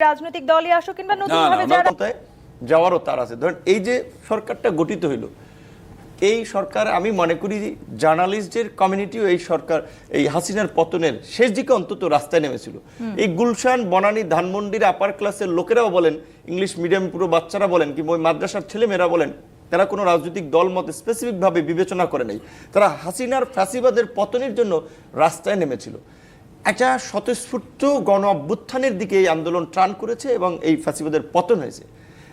রাজনৈতিক দলই আসুক কিংবা নতুন ভাবে যারা যাওয়ারও তার আছে। ধরেন এই যে সরকারটা গঠিত হইল এই সরকার আমি মনে করি জার্নালিস্টদের কমিউনিটিও এই সরকার এই হাসিনার পতনের শেষ দিকে অন্তত রাস্তায় নেমেছিল। এই গুলশান বনানী ধানমন্ডির আপার ক্লাসের লোকেরাও বলেন ইংলিশ মিডিয়াম পুরো বাচ্চারা বলেন কিংবা ওই মাদ্রাসার ছেলেমেয়েরা বলেন তারা কোনো রাজনৈতিক দল মতে স্পেসিফিকভাবে বিবেচনা করে নাই। তারা হাসিনার ফ্যাসিবাদের পতনের জন্য রাস্তায় নেমেছিল। একটা স্বতঃস্ফূর্ত গণ অভ্যুত্থানের দিকে এই আন্দোলন ট্রান করেছে এবং এই ফ্যাসিবাদের পতন হয়েছে।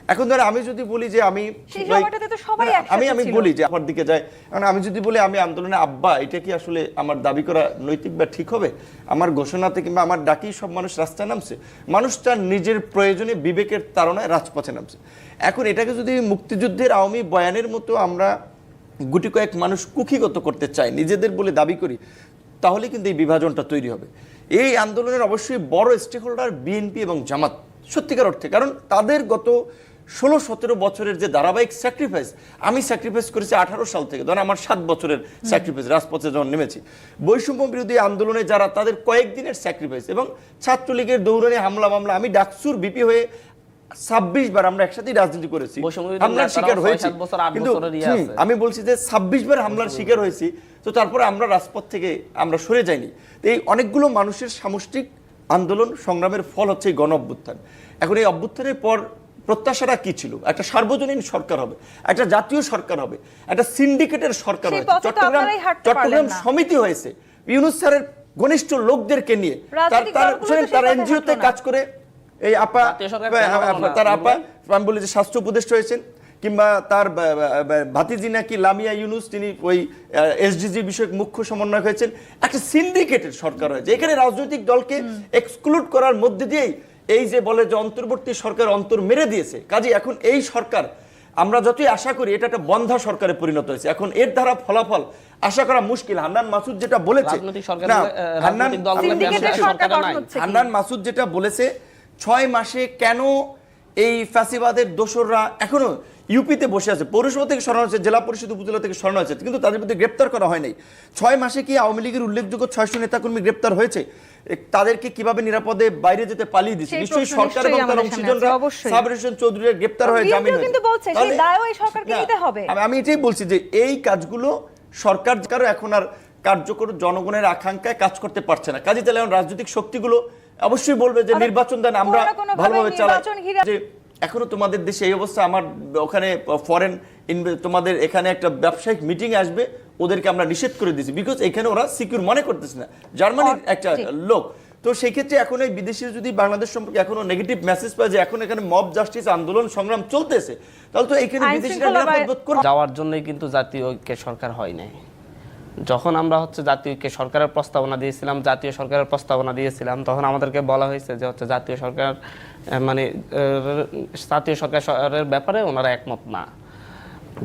এখন ধরে আমি যদি বলি যে আমি সেই ভাই- সময়টাতে তো সবাই না, না, একসাথে আমি আমি বলি যে আমার দিকে যায় কারণ আমি যদি বলি আমি আন্দোলনে আব্বা এটা কি আসলে আমার দাবি করা নৈতিক বা ঠিক হবে? আমার ঘোষণাতে কিংবা আমার ডাকি সব মানুষ রাস্তায় নামছে। মানুষ তার নিজের প্রয়োজনে বিবেকের তাড়নায় রাজপথে নামছে। এখন এটাকে যদি মুক্তিযুদ্ধের আওয়ামী বয়ানের মতো আমরা গুটি কয়েক মানুষ কুক্ষিগত করতে চাই নিজেদের বলে দাবি করি তাহলে কিন্তু এই বিভাজনটা তৈরি হবে। এই আন্দোলনের অবশ্যই বড় স্টেক হোল্ডার বিএনপি এবং জামাত সত্যিকার অর্থে। কারণ তাদের গত ষোলো সতেরো বছরের যে ধারাবাহিক স্যাক্রিফাইস আমি স্যাক্রিফাইস করেছি আঠারো সাল থেকে। ধরেন আমার সাত বছরের স্যাক্রিফাইস রাজপথে যখন নেমেছি। বৈষম্য বিরোধী আন্দোলনে যারা তাদের কয়েকদিনের স্যাক্রিফাইস এবং ছাত্রলীগের দৌড়ানি হামলা মামলা আমি ডাকসুর বিপি হয়ে ছাব্বিশ বার আমরা একসাথেই রাজনীতি করেছি। হামলার শিকার হয়েছি। কিন্তু। আমি বলছি যে ছাব্বিশ বার হামলার শিকার হয়েছি তো তারপরে আমরা রাজপথ থেকে আমরা সরে যাইনি। তো এই অনেকগুলো মানুষের সামষ্টিক আন্দোলন সংগ্রামের ফল হচ্ছে এই গণ অভ্যুত্থান এখন এই অভ্যুত্থানের পর প্রত্যাশাটা কি ছিল? একটা সার্বজনীন সরকার হবে একটা জাতীয় সরকার হবে একটা সিন্ডিকেটের সরকার হয়েছে। চট্টগ্রাম চট্টগ্রাম সমিতি হয়েছে। ইউনুস স্যারের ঘনিষ্ঠ লোকদেরকে নিয়ে তার দলগুলো তো এনজিওতে কাজ করে এই আপা? তার আপা আমি বলি যে স্বাস্থ্য উপদেষ্টা হয়েছেন কিংবা তার ভাতিজি নাকি লামিয়া ইউনুস তিনি ওই এসডিজি বিষয়ক মুখ্য সমন্বয়ক হয়েছেন একটা সিন্ডিকেটেড সরকার হয়েছে। এখানে রাজনৈতিক দলকে এক্সক্লুড করার মধ্যে দিয়েই এই যে বলে যে অন্তর্বর্তী সরকার অন্তর মেরে দিয়েছে কাজে এখন এই সরকার আমরা যতই আশা করি এটা একটা বন্ধা সরকারে পরিণত হয়েছে এখন এর দ্বারা ফলাফল আশা করা মুশকিল। হান্নান মাসুদ যেটা বলেছে সিন্ডিকেটের? হান্নান মাসুদ যেটা বলেছে ছয় মাসে কেন এই ফ্যাসিবাদের দোসররা এখনও ইউপিতে বসে আছে পৌরসভা থেকে সরানো হয়েছে জেলা পরিষদ উপজেলা থেকে সরানো হয়েছে কিন্তু তাদের মধ্যে গ্রেপ্তার করা হয় নাই ছয় মাসে কি আওয়ামী লীগের উল্লেখযোগ্য ছয়শো নেতাকর্মী গ্রেপ্তার হয়েছে তাদেরকে কীভাবে নিরাপদে বাইরে যেতে পালিয়ে দিচ্ছে নিশ্চয়ই সরকার এবং তার অংশীজনরা আছে, অবশ্যই। চৌধুরীর গ্রেপ্তার হয়ে জামিন হয়েছে। কিন্তু বলছে, সেই দায়ও এই সরকারকে নিতে হবে। আমি- এটাই বলছি যে এই কাজগুলো সরকার কারও এখন আর কার্যকর জনগণের আকাঙ্ক্ষায় কাজ করতে পারছে না কাজে তাহলে রাজনৈতিক শক্তিগুলো অবশ্যই বলবে যে নির্বাচন দেন আমরা ভালোভাবে চালাই। যে এখনও তোমাদের দেশে এই অবস্থা আমার ওখানে ফরেন তোমাদের এখানে একটা ব্যবসায়িক মিটিং আসবে ওদেরকে আমরা নিষেধ করে দিয়েছি। বিকজ এখানে ওরা সিকিউর মনে করতেছে না। জার্মানির একটা লোক। তো সেই ক্ষেত্রে এখন এই বিদেশি যদি বাংলাদেশ সম্পর্কে এখনও নেগেটিভ মেসেজ পায় যে এখন এখানে মব জাস্টিস আন্দোলন সংগ্রাম চলতেছে তাহলে তো এখানে বিদেশিরা যাওয়ার জন্যই কিন্তু জাতীয় ঐক্যের সরকার হয় নাই। যখন আমরা হচ্ছে জাতীয় ঐক্যের সরকারের প্রস্তাবনা দিয়েছিলাম, জাতীয় সরকারের প্রস্তাবনা দিয়েছিলাম, তখন আমাদেরকে বলা হয়েছে যে হচ্ছে জাতীয় সরকার মানে জাতীয় সরকারের ব্যাপারে ওনারা একমত না।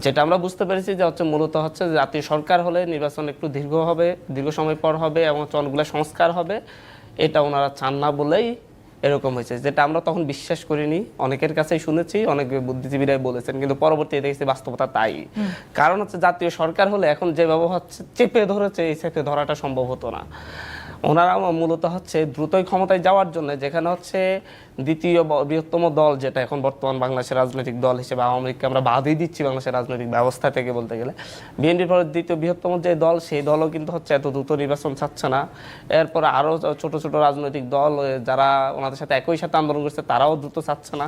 যেটা আমরা বুঝতে পেরেছি যে হচ্ছে মূলত হচ্ছে জাতীয় সরকার হলে নির্বাচন একটু দীর্ঘ হবে, দীর্ঘ সময় পর হবে এবং অনেকগুলো সংস্কার হবে, এটা ওনারা চান না বলেই এরকম হয়েছে যেটা আমরা তখন বিশ্বাস করিনি। অনেকের কাছেই শুনেছি অনেক বুদ্ধিজীবীরাই বলেছেন কিন্তু পরবর্তীতে দেখেছি বাস্তবতা তাই। কারণ হচ্ছে জাতীয় সরকার হলে এখন যে ব্যবহার চেপে ধরেছে এই চেপে ধরাটা সম্ভব হতো না। ওনারা মূলত হচ্ছে দ্রুতই ক্ষমতায় যাওয়ার জন্য যেখানে হচ্ছে দ্বিতীয় বৃহত্তম দল যেটা এখন বর্তমান বাংলাদেশের রাজনৈতিক দল হিসেবে আওয়ামী লীগকে আমরা বাদই দিচ্ছি বাংলাদেশের রাজনৈতিক ব্যবস্থা থেকে বলতে গেলে। বিএনপির পরে দ্বিতীয় বৃহত্তম যে দল, সেই দলও কিন্তু হচ্ছে এত দ্রুত নির্বাচন চাচ্ছে না। এরপর আরও ছোট ছোট রাজনৈতিক দল যারা ওনাদের সাথে একই সাথে আন্দোলন করছে, তারাও দ্রুত চাচ্ছে না।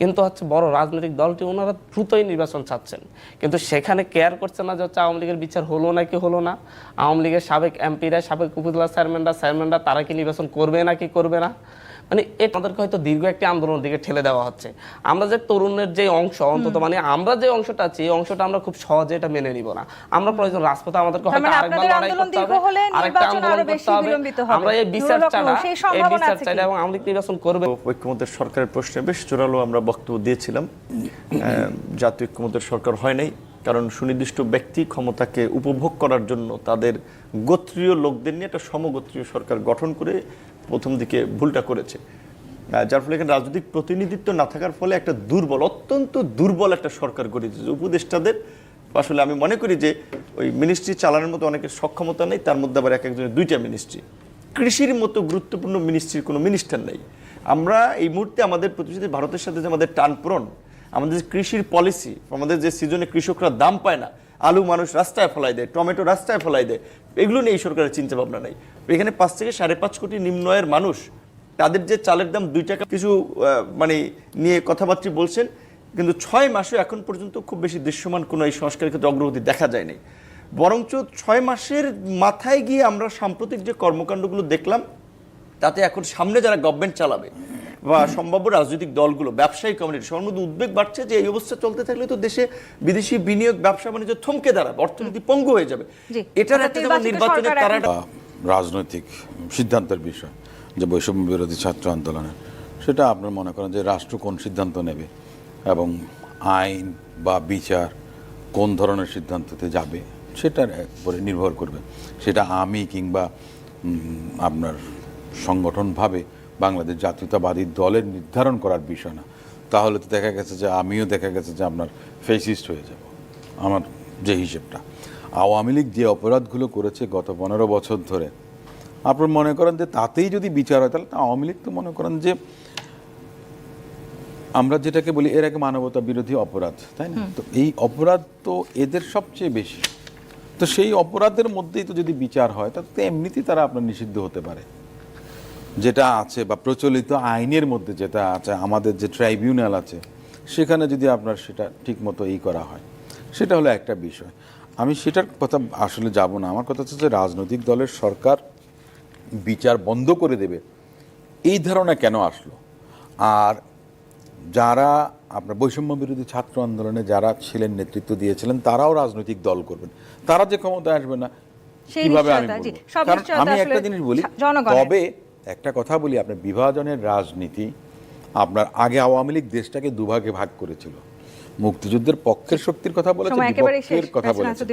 কিন্তু হচ্ছে বড় রাজনৈতিক দলটি, ওনারা দ্রুতই নির্বাচন চাচ্ছেন। কিন্তু সেখানে কেয়ার করছে না যে হচ্ছে আওয়ামী লীগের বিচার হলো নাকি হলো না। আওয়ামী লীগের সাবেক এমপিরা, সাবেক উপজেলা চেয়ারম্যানরা চেয়ারম্যানরা তারা কি নির্বাচন করবে নাকি করবে না? মানে এটা আমাদেরকে হয়তো দীর্ঘ একটি আন্দোলনের দিকে ঠেলে দেওয়া হচ্ছে। আমরা যে তরুণের যে অংশ অন্তত মানে আমরা যে অংশটা আছি এই অংশটা আমরা খুব সহজে এটা মেনে নিব না। আমরা প্রয়োজন রাজপথে আমাদেরকে হয়তো মানে আরেকবার লড়াই করতে হবে আরেকটা আন্দোলন করতে হবে। আমরা এই বিচার সেই এই বিচার চাইলে এবং আওয়ামী লীগ নির্বাচন করবে। ঐক্যমতের সরকারের প্রশ্নে বেশ জোরালো আমরা বক্তব্য দিয়েছিলাম। আহ, জাতীয় ঐক্যমতের সরকার হয় নাই। কারণ সুনির্দিষ্ট ব্যক্তি ক্ষমতাকে উপভোগ করার জন্য তাদের গোত্রীয় লোকদের নিয়ে একটা সমগোত্রীয় সরকার গঠন করে প্রথম দিকে ভুলটা করেছে। যার ফলে এখানে রাজনৈতিক প্রতিনিধিত্ব না থাকার ফলে একটা দুর্বল, অত্যন্ত দুর্বল একটা সরকার গড়ে দিয়েছে উপদেষ্টাদের, আসলে আমি মনে করি যে ওই মিনিস্ট্রি চালানোর মতো অনেকের সক্ষমতা নেই, তার মধ্যে আবার এক একজনের দুইটা মিনিস্ট্রি। কৃষির মতো গুরুত্বপূর্ণ মিনিস্ট্রির কোনো মিনিস্টার নেই। আমরা এই মুহূর্তে আমাদের প্রতিবেশী ভারতের সাথে যে আমাদের টানপূরণ আমাদের যে কৃষির পলিসি আমাদের যে সিজনে কৃষকরা দাম পায় না, আলু মানুষ রাস্তায় ফলাই দেয়, টমেটো রাস্তায় ফলাই দেয়, এগুলো নিয়ে এই সরকারের চিন্তা ভাবনা নাই। এখানে পাঁচ থেকে সাড়ে পাঁচ কোটি নিম্ন আয়ের মানুষ, তাদের যে চালের দাম দুই টাকা কিছু মানে নিয়ে কথাবার্তা বলছেন, কিন্তু ছয় মাসে এখন পর্যন্ত খুব বেশি দৃশ্যমান কোনো এই সংস্কারের ক্ষেত্রে অগ্রগতি দেখা যায়নি। বরঞ্চ ছয় মাসের মাথায় গিয়ে আমরা সাম্প্রতিক যে কর্মকাণ্ডগুলো দেখলাম, তাতে এখন সামনে যারা গভর্নমেন্ট চালাবে বা সম্ভাব্য রাজনৈতিক দলগুলো ব্যবসায়ী কমিউনিটি সবার মধ্যে উদ্বেগ বাড়ছে যে এই অবস্থা চলতে থাকলে তো দেশে বিদেশি বিনিয়োগ ব্যবসা বাণিজ্য থমকে দাঁড়াবে অর্থনীতি পঙ্গু হয়ে যাবে। এটার একটা যেমন নির্বাচনের তারা রাজনৈতিক সিদ্ধান্তের বিষয় যে বৈষম্য বিরোধী ছাত্র আন্দোলনের সেটা আপনার মনে করেন যে রাষ্ট্র কোন সিদ্ধান্ত নেবে এবং আইন বা বিচার কোন ধরনের সিদ্ধান্ততে যাবে সেটার উপরে নির্ভর করবে। সেটা আমি কিংবা আপনার সংগঠনভাবে বাংলাদেশ জাতীয়তাবাদী দলের নির্ধারণ করার বিষয় না। তাহলে তো দেখা গেছে যে আমিও দেখা গেছে যে আপনার ফেসিস্ট হয়ে যাব। আমার যে হিসেবটা। আওয়ামী লীগ যে অপরাধগুলো করেছে গত পনেরো বছর ধরে আপনার মনে করেন যে তাতেই যদি বিচার হয় তাহলে আওয়ামী লীগ তো মনে করেন যে আমরা যেটাকে বলি এর আগে মানবতা বিরোধী অপরাধ তাই না? তো এই অপরাধ তো এদের সবচেয়ে বেশি। তো সেই অপরাধের মধ্যেই তো যদি বিচার হয় তাহলে তো এমনিতেই তারা আপনার নিষিদ্ধ হতে পারে। যেটা আছে বা প্রচলিত আইনের মধ্যে যেটা আছে আমাদের যে ট্রাইব্যুনাল আছে সেখানে যদি আপনার সেটা ঠিক মতো এই করা হয় সেটা হলো একটা বিষয়। আমি সেটার কথা আসলে যাব না। আমার কথা হচ্ছে যে রাজনৈতিক দলের সরকার বিচার বন্ধ করে দেবে। এই ধারণা কেন আসলো? আর যারা আপনার বৈষম্য বিরোধী ছাত্র আন্দোলনে যারা ছিলেন নেতৃত্ব দিয়েছিলেন তারাও রাজনৈতিক দল করবেন। তারা যে ক্ষমতায় আসবে না কীভাবে আমি বলব? কারণ আমি একটা জিনিস বলি তবে একটা কথা বলি আপনার বিভাজনের রাজনীতি আপনার আগে আওয়ামী লীগ দেশটাকে দুভাগে ভাগ করেছিল। মুক্তিযুদ্ধের পক্ষের শক্তির কথা বলেছে বিপক্ষের কথা ব্যারিস্টার বলেছে